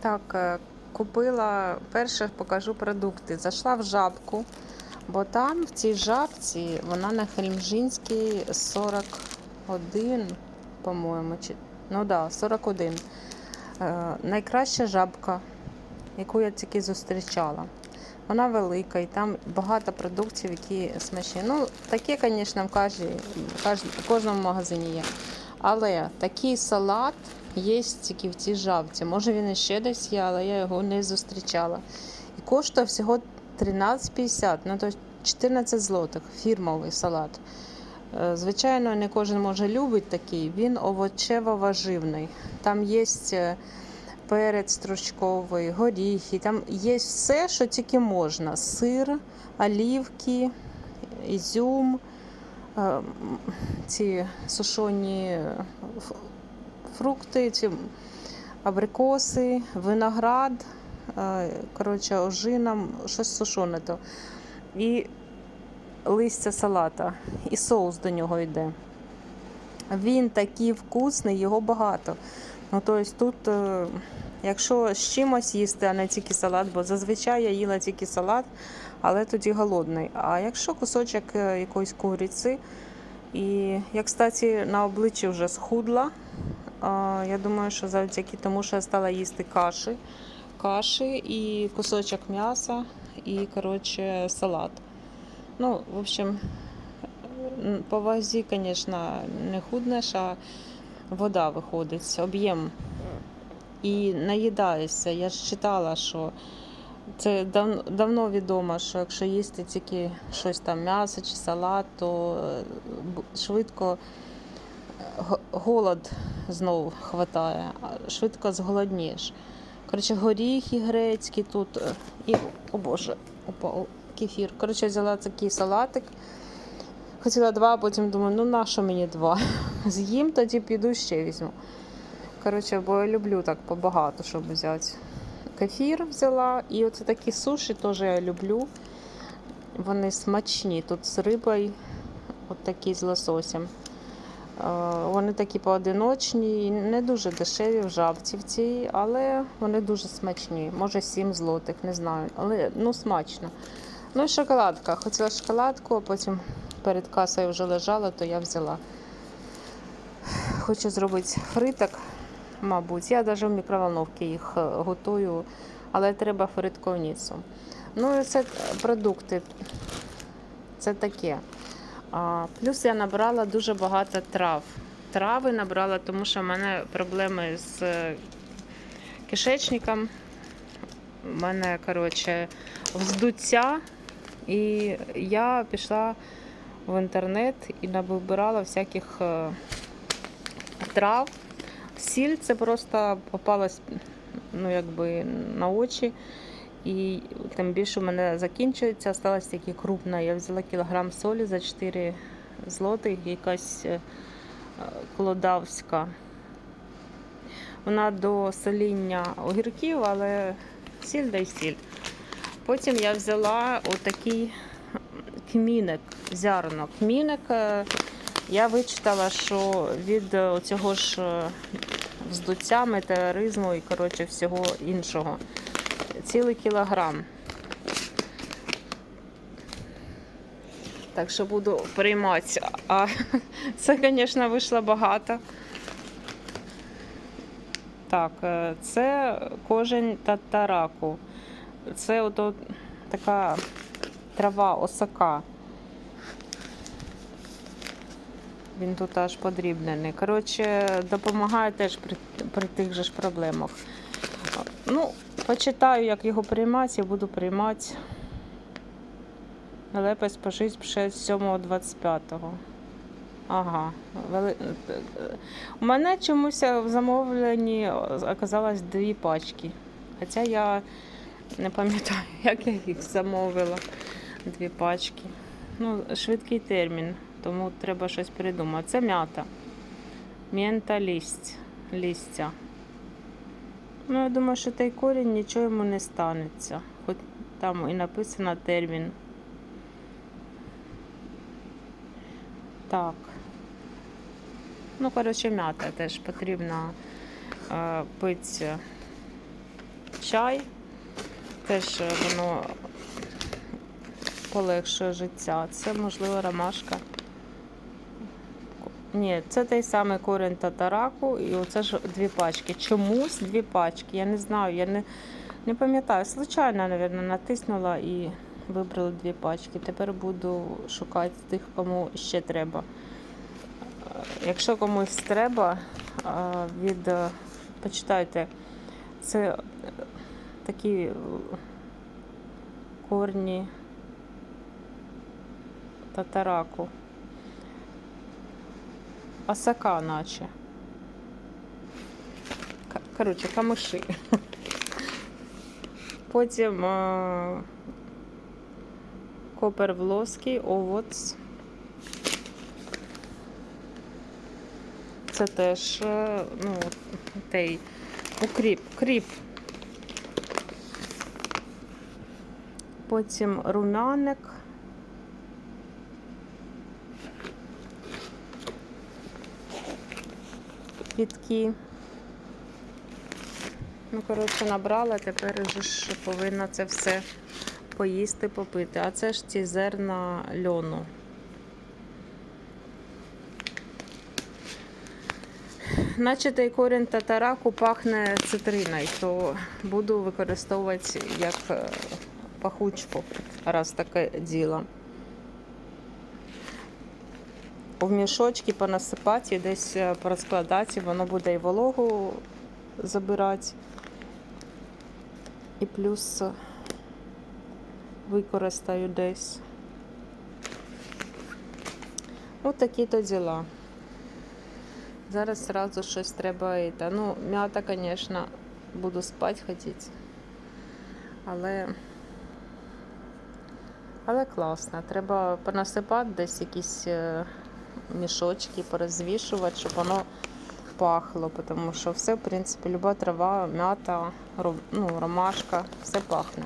Так, е, купила перше, покажу продукти. Зайшла в жабку, бо там в цій жабці вона на Хельмжинській 41, по-моєму. Чи... Ну да, 41. Е, найкраща жабка, яку я тільки зустрічала. Вона велика і там багато продуктів, які смачні. Ну, таке, звісно, в кожній- в кожному магазині є. Але такий салат є тільки в цій жабці. Може він іще десь є, але я його не зустрічала. І коштує всього 13,50, ну то 14 злотих, фірмовий салат. Е, Звичайно, не кожен може любить такий. Він овочево-важивний. Там є е, перець стручковий, горіхи, там є все, що тільки можна: сир, олівки, ізюм, ці сушені фрукти, ці абрикоси, виноград, е, коротше, ожина, щось сушене то. І листя салата, і соус до нього йде. Він такий вкусний, його багато. Ну, тобто тут, е, якщо з чимось їсти, а не тільки салат, бо зазвичай я їла тільки салат, але тоді голодний. А якщо кусочок е, якоїсь куриці, і я, кстати, на обличчі вже схудла. Я думаю, що завдяки тому, що я стала їсти каші, каші і кусочок м'яса, і коротше, салат. Ну, в общем, по вазі, звісно, не худнеш, а вода виходить, об'єм. І наїдаєшся. Я ж читала, що це дав, давно відомо, що якщо їсти тільки щось там м'ясо чи салат, то е, швидко е, голод знову хватає, швидко зголоднієш. Коротше, горіхи грецькі тут е, і, о Боже, упав кефір. Коротше, взяла такий салатик. Хотіла два, а потім думаю, ну нащо мені два? З'їм, тоді піду ще візьму. Коротше, бо я люблю так побагато, щоб взяти. Кефір взяла. І оце такі суші теж я люблю. Вони смачні. Тут з рибою, от такі з лососем. Е, Вони такі поодиночні, не дуже дешеві в жабці в цій, але вони дуже смачні. Може 7 злотих, не знаю. Але ну смачно. Ну і шоколадка. Хотіла шоколадку, а потім перед касою вже лежала, то я взяла. Хочу зробити фриток, мабуть. Я навіть в мікроволновці їх е, готую, але треба фритковницю. Ну і це продукти. Це таке. А, плюс я набрала дуже багато трав. Трави набрала, тому що в мене проблеми з е, кишечником. У мене, коротше, вздуття. І я пішла в інтернет і навибирала всяких е, трав. Сіль це просто попалась ну, якби, на очі. І тим більше у мене закінчується, осталась тільки крупна. Я взяла кілограм солі за 4 злотих, якась е, колодавська. Вона до соління огірків, але сіль дай сіль. Потім я взяла отакий кміник, зярно. Кміник е, я вичитала, що від е, цього ж е, вздуття, метеоризму і коротше, всього іншого. Цілий кілограм. Так що буду приймати. А це, звісно, вийшло багато. Так, е, це кожень татараку. Це ото така трава осака. Він тут аж подрібнений. Коротше, допомагає теж при, при тих же ж проблемах. Ну, почитаю, як його приймати, я буду приймати. Спожить ще 7-25. Ага. У мене чомусь в замовленні оказалось дві пачки. Хоча я не пам'ятаю, як я їх замовила. Дві пачки. Ну, швидкий термін, тому треба щось придумати. Це м'ята. М'єнта лість. лістя. Ну, я думаю, що той корінь нічого йому не станеться. Хоч там і написано термін. Так. Ну, коротше, м'ята теж потрібно е, пити чай. Теж е, воно полегшує життя. Це, можливо, ромашка. Ні, це той самий корінь татараку, і оце ж дві пачки. Чомусь дві пачки. Я не знаю, я не, не пам'ятаю. Случайно, мабуть, натиснула і вибрала дві пачки. Тепер буду шукати тих, кому ще треба. Якщо комусь треба, від е, почитайте, це е, такі е, корні татараку. Осака наче. Коротше, камиші. Потім е, копер волоський, овоц. Це теж е, ну, той укріп, кріп. Потім румяник. Підки. Ну, коротше, набрала, тепер вже повинна це все поїсти, попити. А це ж ці зерна льону. Наче той корінь татараку пахне цитриною, то буду використовувати як е, пахучку, раз таке діло. В мішочки понасипати і десь е, порозкладати, воно буде і вологу забирати. І плюс е, використаю десь. Ось такі то діла. Зараз сразу щось треба. та, Ну, м'ята, звісно, буду спати хотіти. Але. Але класно. Треба понасипати десь якісь е, мішочки, порозвішувати, щоб воно пахло. Тому що все, в принципі, люба трава, м'ята, ну, ромашка, все пахне.